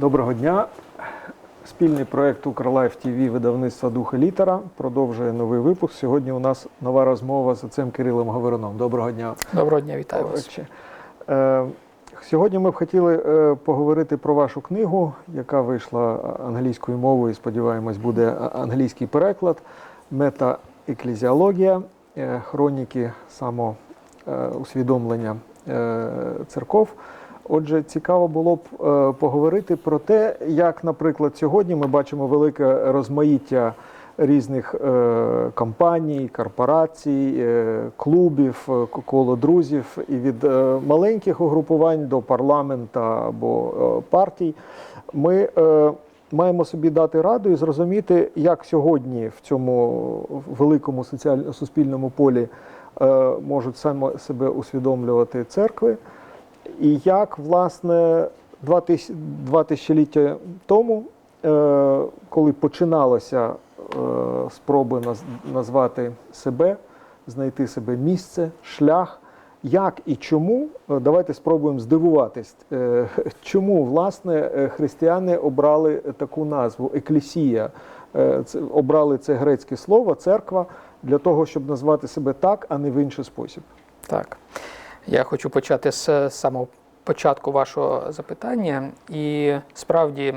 Доброго дня. Спільний проект Укрлайф ТВ видавництва Духа Літера продовжує новий випуск. Сьогодні у нас нова розмова з отцем Кирилом Говоруном. Доброго дня. Доброго дня, вітаю вас. Е, Сьогодні ми б хотіли е, поговорити про вашу книгу, яка вийшла англійською мовою. Сподіваємось, буде англійський переклад. Мета еклезіологія, е, хроніки самоусвідомлення церков. Отже, цікаво було б е, поговорити про те, як, наприклад, сьогодні ми бачимо велике розмаїття різних е, компаній, корпорацій, е, клубів, коло друзів, і від маленьких угрупувань до парламента або партій. Ми маємо собі дати раду і зрозуміти, як сьогодні в цьому великому соціаль- суспільному полі можуть саме себе усвідомлювати церкви. І як, власне, два, тисяч, два тисячоліття тому, е, коли починалося е, спроби наз- назвати себе, знайти себе місце, шлях, як і чому, е, давайте спробуємо здивуватись, чому власне християни обрали таку назву еклесія. Е, обрали це грецьке слово, церква, для того, щоб назвати себе так, а не в інший спосіб. Так. Я хочу почати з самого початку вашого запитання. І справді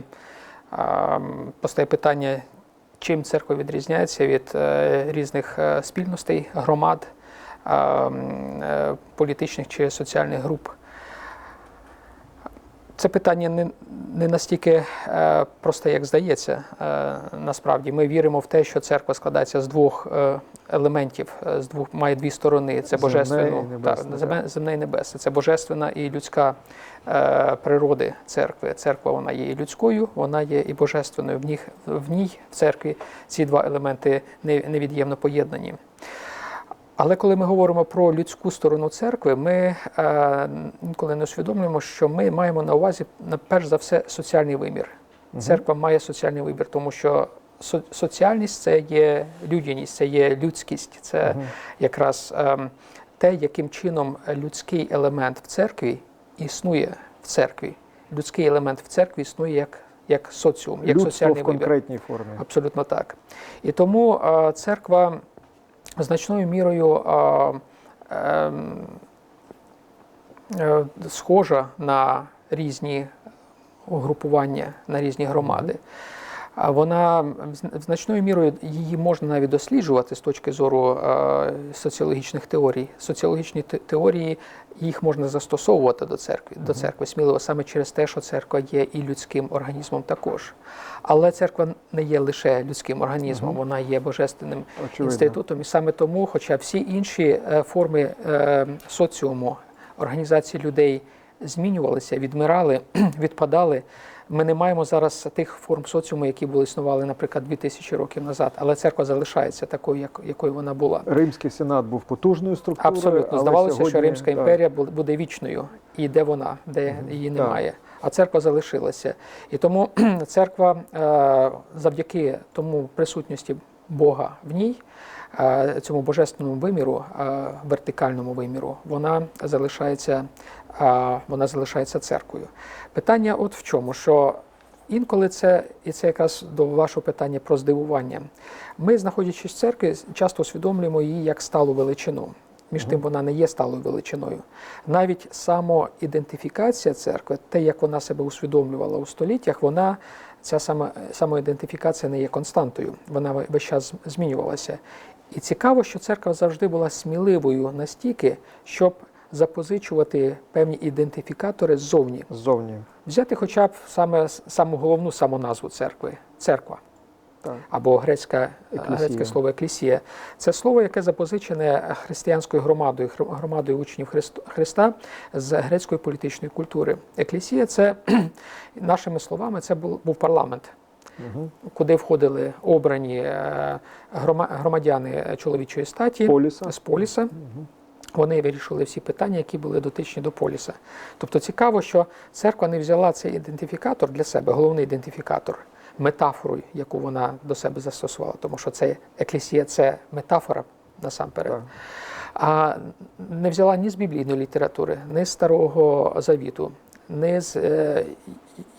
постає питання, чим церква відрізняється від е, різних е, спільностей, громад, а, м, е, політичних чи соціальних груп. Це питання не, не настільки е, просте, як здається. Е, насправді ми віримо в те, що церква складається з двох е, елементів, е, з двох має дві сторони. Це божественну земне, і небесне. Це божественна і людська е, природи церкви. Церква вона є і людською, вона є і божественною. В, них, в ній, в церкві, ці два елементи не- невід'ємно поєднані. Але коли ми говоримо про людську сторону церкви, ми е, інколи не усвідомлюємо, що ми маємо на увазі перш за все соціальний вимір. Церква має соціальний вибір, тому що со- соціальність це є людяність, це є людськість, це якраз ем, те, яким чином людський елемент в церкві існує в церкві. Людський елемент в церкві існує як, як соціум, як Людство соціальний в вибір. конкретній формі. Абсолютно так. І тому е, церква значною мірою е, е, схожа на різні угрупування, на різні громади. А Вона значною мірою її можна навіть досліджувати з точки зору е, соціологічних теорій. Соціологічні теорії їх можна застосовувати до церкви, до церкви сміливо саме через те, що церква є і людським організмом також. Але церква не є лише людським організмом, вона є божественним Очевидно. інститутом. І саме тому, хоча всі інші е, форми е, соціуму, організації людей змінювалися, відмирали, відпадали. Ми не маємо зараз тих форм соціуму, які були існували, наприклад, 2000 років назад. Але церква залишається такою, як, якою вона була. Римський сенат був потужною структурою. Абсолютно здавалося, що Римська так, імперія бу- буде вічною. І де вона, де її Так. немає. А церква залишилася. І тому церква е, завдяки тому присутності Бога в ній, е, цьому божественному виміру, е, вертикальному виміру, вона залишається, вона залишається церквою. Питання от в чому, що Інколи це, і це якраз до вашого питання про здивування. Ми, знаходячись в церкві, часто усвідомлюємо її як сталу величину. Між тим, вона не є сталою величиною. Навіть самоідентифікація церкви, те, як вона себе усвідомлювала у століттях, вона ця сама, самоідентифікація не є константою. Вона весь час змінювалася. І цікаво, що церква завжди була сміливою настільки, щоб запозичувати певні ідентифікатори ззовні. Ззовні. Взяти хоча б саме саму головну саму назву церкви церква Так. або грецька, грецьке слово еклісія. Це слово, яке запозичене християнською громадою, громадою учнів Христа з грецької політичної культури. Еклесія це нашими словами, це був, був парламент. Куди входили обрані е, громадяни чоловічої статі Поліса. з поліса. Вони вирішили всі питання, які були дотичні до поліса. Тобто цікаво, що церква не взяла цей ідентифікатор для себе, головний ідентифікатор, метафору, яку вона до себе застосувала, тому що це еклесія це метафора насамперед. Так. А не взяла ні з біблійної літератури, ні з старого завіту, не з е,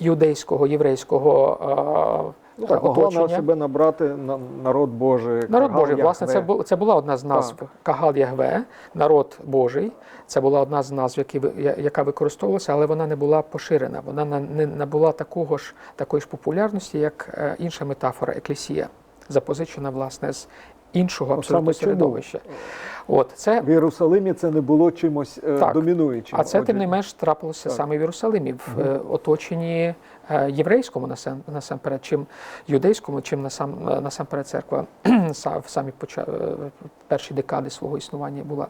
юдейського, єврейського е, Ну, так, на себе набрати на- народ Божий. Народ Кагал Божий, власне, це, це була одна з назв Кагал Ягве, народ Божий. Це була одна з назв, які, яка використовувалася, але вона не була поширена. Вона не набула такого ж, такої ж популярності, як е, інша метафора еклесія, запозичена, власне, з іншого От абсолютно середовища. От, це В Єрусалимі це не було чимось е, Так. домінуючим. А це тим не менш трапилося Так. саме в Єрусалимі, в е, оточенні єврейському насам, насамперед, чим юдейському, чим насам, е, насамперед церква в самі поча, е, перші декади свого існування була.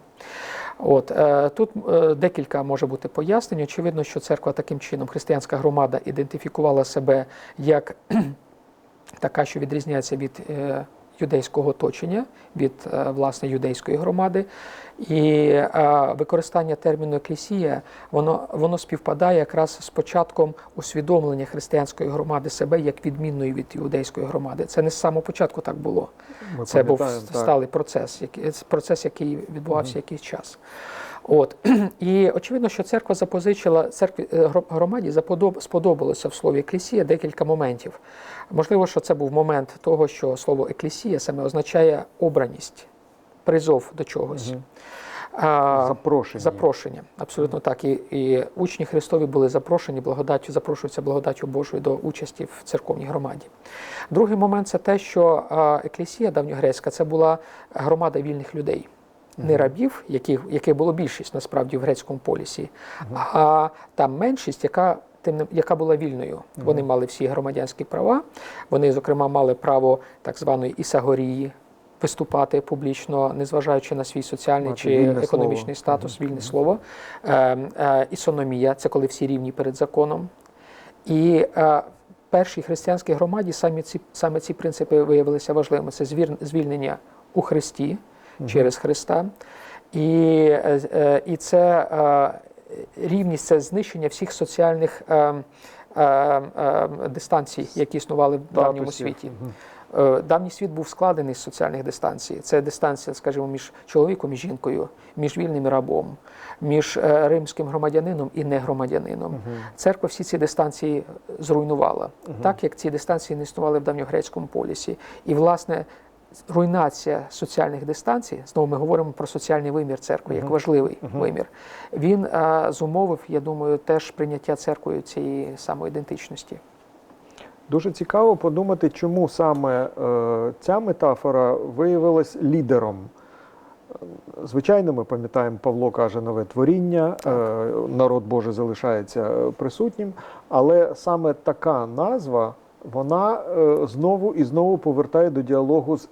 От е, тут е, декілька може бути пояснень. Очевидно, що церква таким чином, християнська громада, ідентифікувала себе як така, що відрізняється від е, юдейського оточення, від е, власне юдейської громади. І е, використання терміну еклесія воно, воно співпадає якраз з початком усвідомлення християнської громади себе як відмінної від юдейської громади. Це не з самого початку так було. ми Це був так. сталий процес, який- процес, який відбувався якийсь час. От і очевидно, що церква запозичила церкві е, гро- громаді сподобалося в слові еклесія декілька моментів. Можливо, що це був момент того, що слово еклесія саме означає обраність, призов до чогось. А, Запрошення. Запрошення, абсолютно так. І, і учні Христові були запрошені благодаттю, запрошуються благодаттю Божою до участі в церковній громаді. Другий момент це те, що а, еклесія давньогрецька це була громада вільних людей, не рабів, яких, яких було більшість насправді в грецькому полісі, а там меншість, яка. Тим яка була вільною, вони мали всі громадянські права. Вони, зокрема, мали право так званої ісагорії виступати публічно, незважаючи на свій соціальний Мати чи економічний слово. статус, вільне слово. Е, е, ісономія це коли всі рівні перед законом. І е, першій християнській громаді саме ці, саме ці принципи виявилися важливими. Це звільнення у Христі через Христа. І, е, е, і це е, рівність, це знищення всіх соціальних дистанцій, які існували в давньому світі. Давній світ був складений з соціальних дистанцій. Це дистанція, скажімо, між чоловіком і жінкою, між вільним і рабом, між римським громадянином і негромадянином. Церква всі ці дистанції зруйнувала, так як ці дистанції не існували в давньогрецькому полісі. І, власне, руйнація соціальних дистанцій, знову ми говоримо про соціальний вимір церкви як важливий вимір. Він е, зумовив, я думаю, теж прийняття церквою цієї самоідентичності. Дуже цікаво подумати, чому саме е, ця метафора виявилась лідером. Звичайно, ми пам'ятаємо, Павло каже нове творіння, е, народ Божий залишається е, присутнім, але саме така назва вона е, знову і знову повертає до діалогу з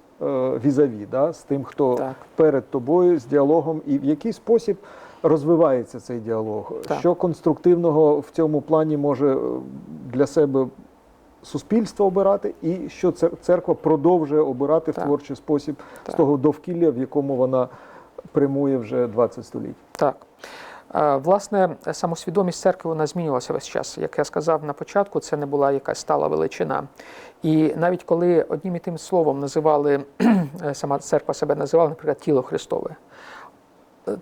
візаві, да, з тим, хто Так. перед тобою, з діалогом, і в який спосіб розвивається цей діалог. Так. Що конструктивного в цьому плані може е, для себе суспільство обирати, і що цер- церква продовжує обирати в творчий спосіб з того довкілля, в якому вона прямує вже 20 століть. Так. Е, Власне, самосвідомість церкви вона змінювалася весь час. Як я сказав на початку, це не була якась стала величина. І навіть коли одним і тим словом називали е, сама церква себе називала, наприклад, тіло Христове. Е,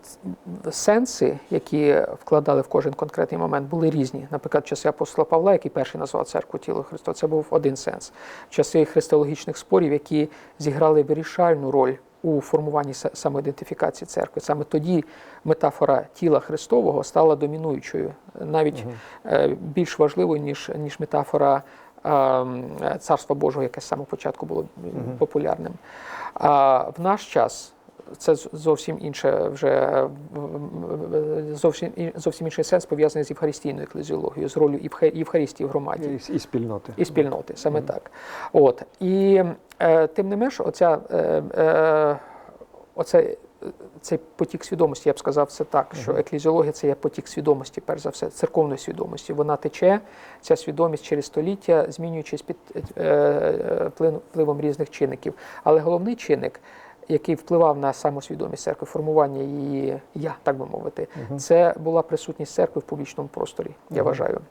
Сенси, які вкладали в кожен конкретний момент, були різні. Наприклад, в часи апостола Павла, який перший назвав церкву тіло Христове, це був один сенс. В часи христологічних спорів, які зіграли вирішальну роль у формуванні са- самоідентифікації церкви. Саме тоді метафора тіла Христового стала домінуючою, навіть е, більш важливою, ніж, ніж метафора е, Царства Божого, яке з самого початку було м, популярним. А в наш час це зовсім інше вже е, зовсім, зовсім інший сенс пов'язаний з євхаристійною еклезіологією, з ролью Євха- Євхаристії в громаді І, і спільноти. і спільноти, саме так. От і е, тим не менш, оця е, е, оце. Цей потік свідомості, я б сказав, це так, що еклезіологія це є потік свідомості, перш за все, церковної свідомості. Вона тече, ця свідомість через століття, змінюючись під е, е, впливом різних чинників. Але головний чинник, який впливав на самосвідомість церкви, формування її я, так би мовити, це була присутність церкви в публічному просторі, я вважаю.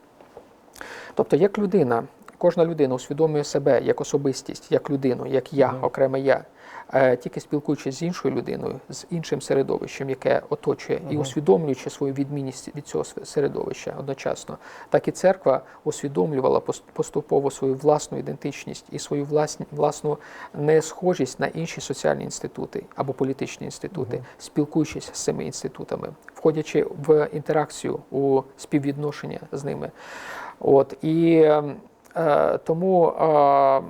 Тобто, як людина, кожна людина усвідомлює себе як особистість, як людину, як я, окреме я. е, тільки спілкуючись з іншою людиною, з іншим середовищем, яке оточує, і усвідомлюючи свою відмінність від цього середовища одночасно, так і церква усвідомлювала поступово свою власну ідентичність і свою власні, власну несхожість на інші соціальні інститути або політичні інститути, спілкуючись з цими інститутами, входячи в інтеракцію у співвідношення з ними. От і ем, тому е, е,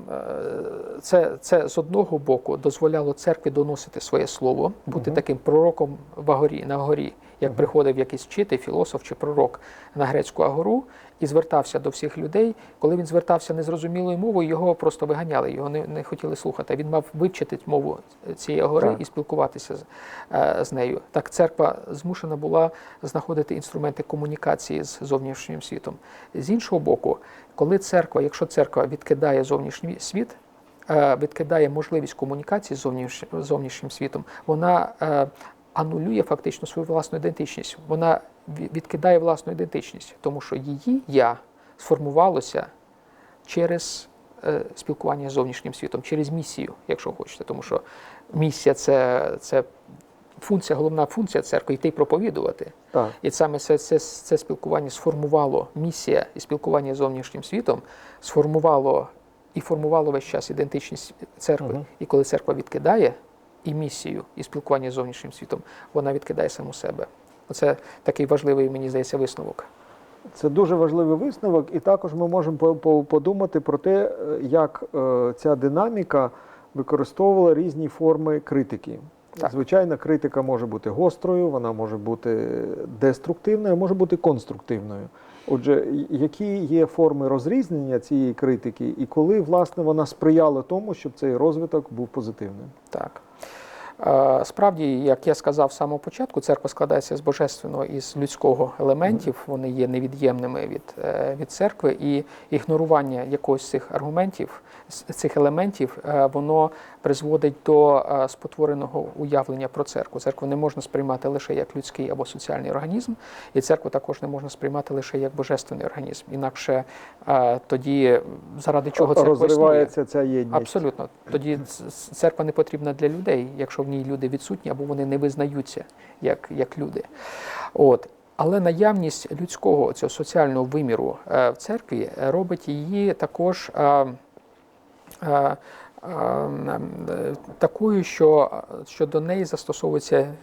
це, це з одного боку дозволяло церкві доносити своє слово, бути таким пророком в агорі, на горі, як приходив якийсь вчитель, філософ чи пророк на грецьку агору і звертався до всіх людей. Коли він звертався незрозумілою мовою, його просто виганяли, його не, не хотіли слухати. Він мав вивчити мову цієї агори Так. і спілкуватися з, е, з нею. Так церква змушена була знаходити інструменти комунікації з зовнішнім світом. З іншого боку, коли церква, якщо церква відкидає зовнішній світ, е, відкидає можливість комунікації з зовніш- зовнішнім світом, вона е, анулює фактично свою власну ідентичність. Вона відкидає власну ідентичність, тому що її я сформувалося через е, спілкування з зовнішнім світом, через місію, якщо хочете. Тому що місія це, це функція, головна функція церкви йти й проповідувати. Так. І саме це, це, це спілкування сформувало місія і спілкування з зовнішнім світом, сформувало і формувало весь час ідентичність церкви. Мгм. І коли церква відкидає і місію, і спілкування з зовнішнім світом, вона відкидає саму себе. Оце такий важливий, мені здається, висновок. Це дуже важливий висновок, і також ми можемо по- по- подумати про те, е, як е, ця динаміка використовувала різні форми критики. Так. Звичайно, критика може бути гострою, вона може бути деструктивною, може бути конструктивною. Отже, які є форми розрізнення цієї критики, і коли власне вона сприяла тому, щоб цей розвиток був позитивним? Так. Справді, як я сказав з самого початку, церква складається з божественного і з людського елементів. Вони є невід'ємними від, е, від церкви, і ігнорування якогось з цих аргументів, цих елементів, е, воно призводить до е, спотвореного уявлення про церкву. Церкву не можна сприймати лише як людський або соціальний організм, і церкву також не можна сприймати лише як божественний організм. Інакше тоді заради чого церква існує? Розривається ця єдність. Абсолютно. Тоді церква не потрібна для людей, якщо в ній люди відсутні або вони не визнаються як, як люди. От. Але наявність людського цього соціального виміру е, в церкві робить її також е, е, такою, що, що до неї застосовуються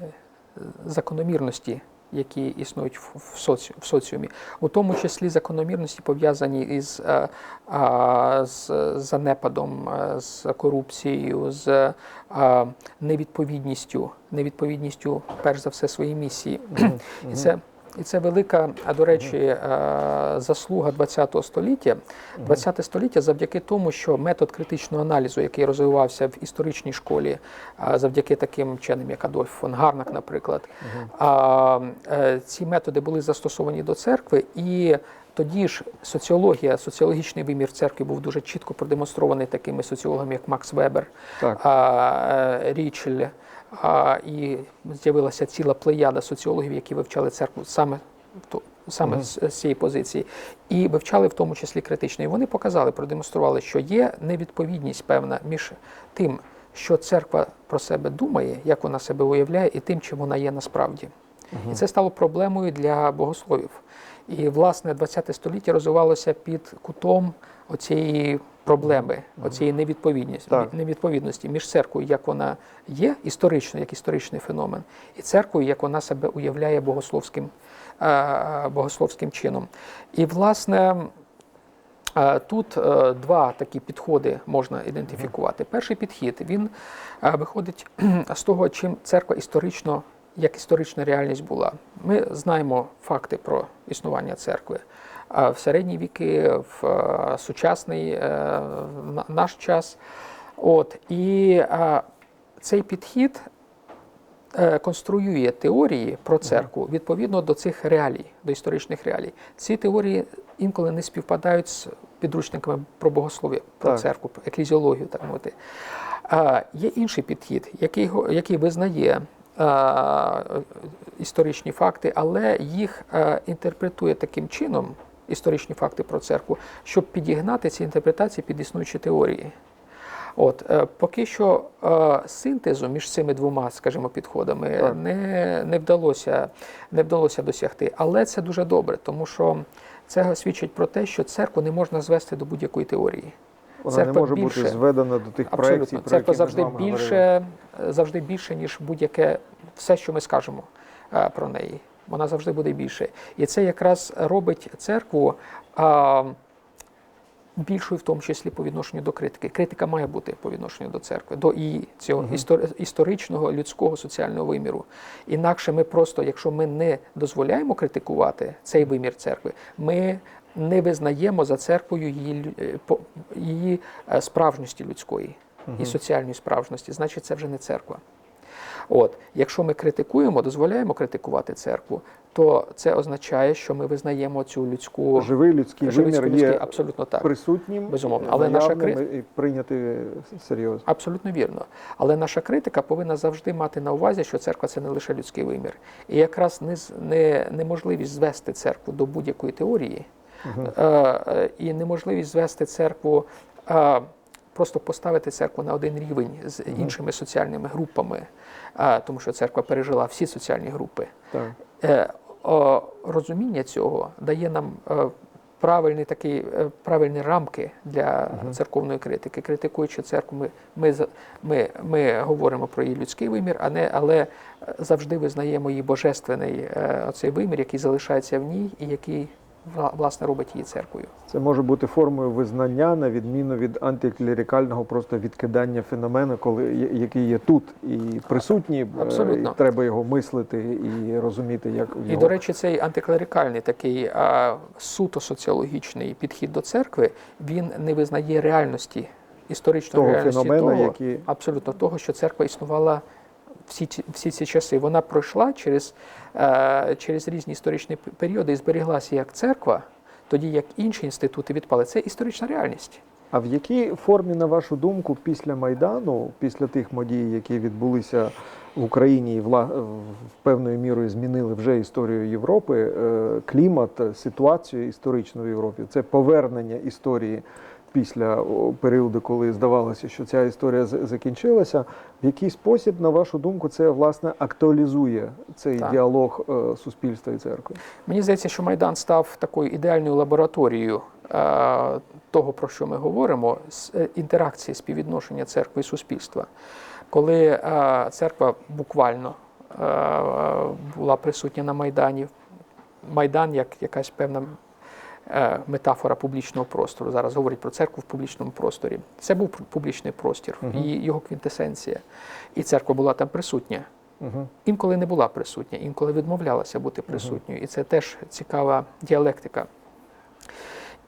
закономірності, які існують в, соці, в соціумі, у тому числі закономірності пов'язані із е, а, з занепадом, е, з корупцією, з е, невідповідністю, невідповідністю, перш за все, своїй місії. І це, і це велика, а до речі, заслуга ХХ століття. ХХ століття завдяки тому, що метод критичного аналізу, який розвивався в історичній школі, завдяки таким вченим, як Адольф фон Гарнак, наприклад, е, ці методи були застосовані до церкви і. Тоді ж соціологія, соціологічний вимір церкви був дуже чітко продемонстрований такими соціологами, як Макс Вебер, Так. а, е, Річель, а, і з'явилася ціла плеяда соціологів, які вивчали церкву саме то- саме з, з цієї позиції, і вивчали в тому числі критично. І вони показали, продемонстрували, що є невідповідність певна між тим, що церква про себе думає, як вона себе уявляє, і тим, чим вона є насправді. І це стало проблемою для богословів. І, власне, ХХ століття розвивалося під кутом оцієї проблеми, оцієї невідповідності, Так. невідповідності між церквою, як вона є історично, як історичний феномен, і церквою, як вона себе уявляє богословським, е, богословським чином. І, власне, Е, Тут е, два такі підходи можна ідентифікувати. Перший підхід він е, виходить з того, чим церква історично, як історична реальність була. Ми знаємо факти про існування церкви. А В середні віки, в е, сучасний е, наш час. От і е, цей підхід конструює теорії про церкву відповідно до цих реалій, до історичних реалій. Ці теорії інколи не співпадають з підручниками про богослов'я, про Так. церкву, про еклезіологію, так мовити. Є інший підхід, який, який визнає історичні факти, але їх е, інтерпретує таким чином, історичні факти про церкву, щоб підігнати ці інтерпретації під існуючі теорії. От е, поки що е, синтезу між цими двома, скажімо, підходами не, не вдалося не вдалося досягти. Але це дуже добре, тому що це свідчить про те, що церкву не можна звести до будь-якої теорії. Вона Церква не може більше. бути зведена до тих проєктів, про церква які ми завжди вами більше, говорили. завжди більше, ніж будь-яке все, що ми скажемо е, про неї. Вона завжди буде більше. І це якраз робить церкву а, більшою, в тому числі по відношенню до критики. Критика має бути по відношенню до церкви, до її цього істор- історичного людського соціального виміру. Інакше ми просто, якщо ми не дозволяємо критикувати цей вимір церкви, ми не визнаємо за церквою її, е, її е, справжності людської і соціальної справжності, значить це вже не церква. От, якщо ми критикуємо, дозволяємо критикувати церкву, то це означає, що ми визнаємо цю людську Живий людський живий вимір людський- є абсолютно так. присутнім, Безумовно. Але наша і прийняти серйозно. Абсолютно вірно. Але наша критика повинна завжди мати на увазі, що церква це не лише людський вимір. І якраз не, не, неможливість звести церкву до будь-якої теорії е, е, і неможливість звести церкву, е, просто поставити церкву на один рівень з іншими соціальними групами, е, тому що церква пережила всі соціальні групи. Так. Е, розуміння цього дає нам е, правильні такі правильні рамки для церковної критики. Критикуючи церкву, ми, ми, ми, ми говоримо про її людський вимір, а не, але завжди визнаємо її божественний оцей вимір, який залишається в ній і який власне робить її церквою. Це може бути формою визнання на відміну від антиклерикального просто відкидання феномену, коли який є тут і присутній, е, Абсолютно. і треба його мислити і розуміти, як в І, до речі, цей антиклерикальний такий а, суто соціологічний підхід до церкви він не визнає реальності історичної Того реальності феномена, того, який- абсолютно того, що церква існувала всі всі ці часи. Вона пройшла через, е, через різні історичні періоди і зберіглася як церква, тоді як інші інститути відпали. Це історична реальність. А в якій формі, на вашу думку, після Майдану, після тих подій, які відбулися в Україні і в певною мірою змінили вже історію Європи, е, клімат, ситуацію історичну в Європі, це повернення історії після періоду, коли здавалося, що ця історія закінчилася. В який спосіб, на вашу думку, це власне актуалізує цей Так. діалог е, суспільства і церкви? Мені здається, що Майдан став такою ідеальною лабораторією е, того, про що ми говоримо, е, інтеракції, співвідношення церкви і суспільства. Коли церква буквально була присутня на Майдані, Майдан як якась певна метафора публічного простору. Зараз говорять про церкву в публічному просторі. Це був публічний простір і його квінтесенція. І церква була там присутня. Угу. Інколи не була присутня, інколи відмовлялася бути присутньою. І це теж цікава діалектика.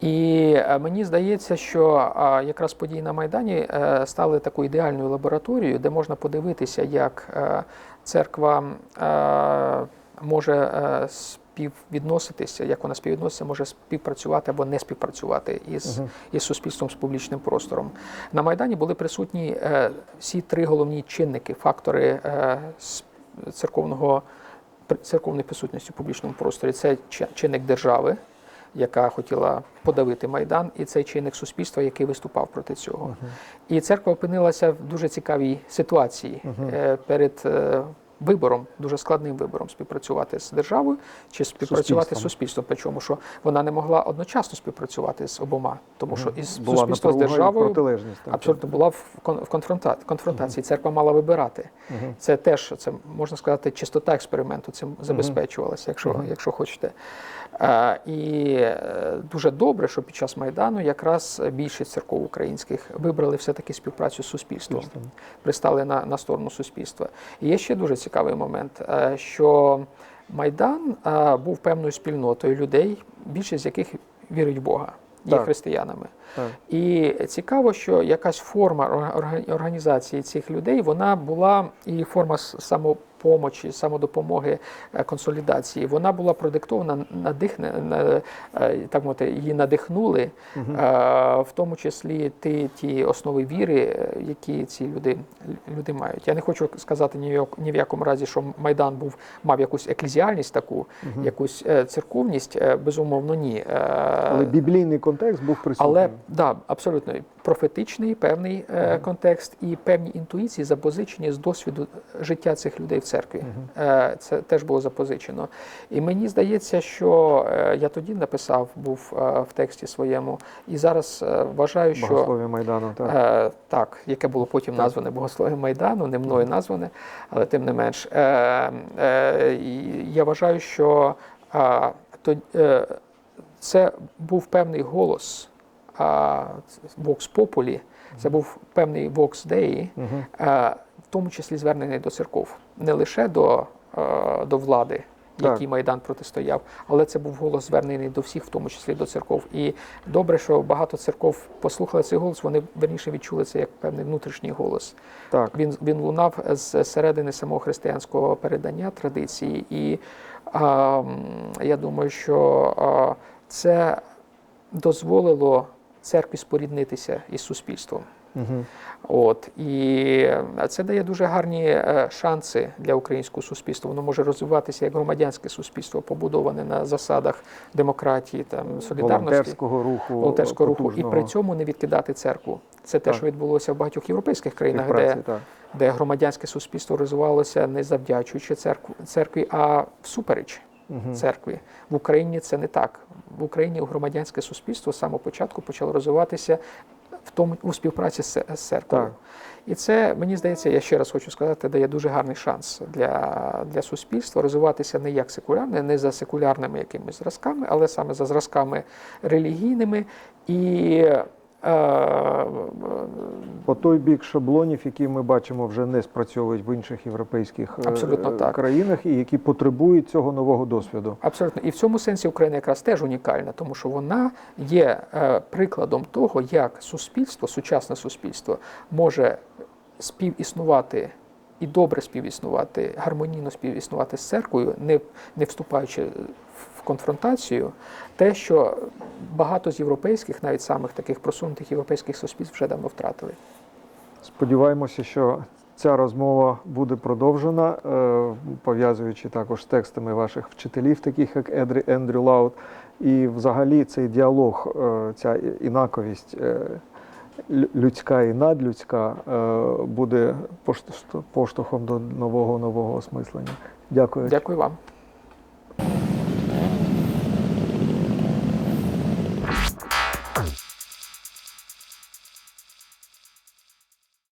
І е, мені здається, що якраз події на Майдані е, стали такою ідеальною лабораторією, де можна подивитися, як е, церква е, може е, співвідноситися, як вона співвідноситься, може співпрацювати або не співпрацювати із, із суспільством, з публічним простором. На Майдані були присутні е, всі три головні чинники, фактори е, церковного церковної присутності в публічному просторі. Це чи- чинник держави, яка хотіла подавити майдан, і цей чинник суспільства, який виступав проти цього. І церква опинилася в дуже цікавій ситуації е, перед е, вибором, дуже складним вибором співпрацювати з державою чи співпрацювати з Суспільством. Причому що вона не могла одночасно співпрацювати з обома, тому що із Була суспільство з державою так. абсолютно була в кон- в конфронта- конфронтації. Церква мала вибирати. Це теж це можна сказати, чистота експерименту цим забезпечувалася, якщо, якщо хочете. І е, дуже добре, що під час майдану якраз більшість церков українських вибрали все-таки співпрацю з суспільством, пристали на, на сторону суспільства. І є ще дуже цікавий момент, е, що майдан е, був певною спільнотою людей, більшість з яких вірить в Бога, є Так. християнами. І цікаво, що якась форма орга- орга- організації цих людей вона була і форма самопомочі, самодопомоги, е, консолідації. Вона була продиктована надихне, на- так мовити, її надихнули, е, в тому числі ті, ті основи віри, е, які ці люди, люди мають. Я не хочу сказати ні в, ні в якому разі, що Майдан був мав якусь еклезіальність таку, якусь е, церковність. Безумовно, ні. Але біблійний контекст був присутній. але да, абсолютно. профетичний певний е, контекст і певні інтуїції запозичені з досвіду життя цих людей в церкві. Е, Це теж було запозичено. І мені здається, що е, я тоді написав, був е, в тексті своєму, і зараз е, вважаю, що Богослов'я Майдану. Так. Е, так, яке було потім назване Богослов'ям Майдану, не мною назване, але тим не менш. Е, е, я вважаю, що е, то, е, це був певний голос а, Vox Populi, це був певний Vox Dei, Мгм. е, в тому числі звернений до церков, не лише до, до влади. Так. Який майдан протистояв, але це був голос звернений до всіх, в тому числі до церков. І добре, що багато церков послухали цей голос. Вони верніше відчули це як певний внутрішній голос. Так. Він він лунав з середини самого християнського передання традиції, і а, я думаю, що а, це дозволило церкві споріднитися із суспільством. Угу. От і це дає дуже гарні е, шанси для українського суспільства. Воно може розвиватися як громадянське суспільство, побудоване на засадах демократії, там солідарності Волонтерського руху. волонтерського руху, і при цьому не відкидати церкву. Це те, Так. що відбулося в багатьох європейських країнах, співпраці, де, так. де громадянське суспільство розвивалося не завдячуючи церкві, церкві, а всупереч Мгм. церкві. В Україні це не так. В Україні громадянське суспільство з самого початку почало розвиватися в тому у співпраці з, з церквою. Так. І це мені здається, я ще раз хочу сказати, дає дуже гарний шанс для, для суспільства розвиватися не як секулярне, не за секулярними якимись зразками, але саме за зразками релігійними і. Е, По той бік шаблонів, які ми бачимо, вже не спрацьовують в інших європейських е, Абсолютно так. країнах, і які потребують цього нового досвіду. Абсолютно, і в цьому сенсі Україна якраз теж унікальна, тому що вона є е, прикладом того, як суспільство, сучасне суспільство може співіснувати і добре співіснувати, гармонійно співіснувати з церквою, не, не вступаючи в конфронтацію, те, що багато з європейських, навіть самих таких просунутих європейських суспільств вже давно втратили. Сподіваємося, що ця розмова буде продовжена, е, пов'язуючи також з текстами ваших вчителів, таких як Едрі Ендрю Лаут. І взагалі цей діалог, е, ця інаковість е, людська і надлюдська е, буде пошт- поштовхом до нового нового осмислення. Дякую. Дякую вам.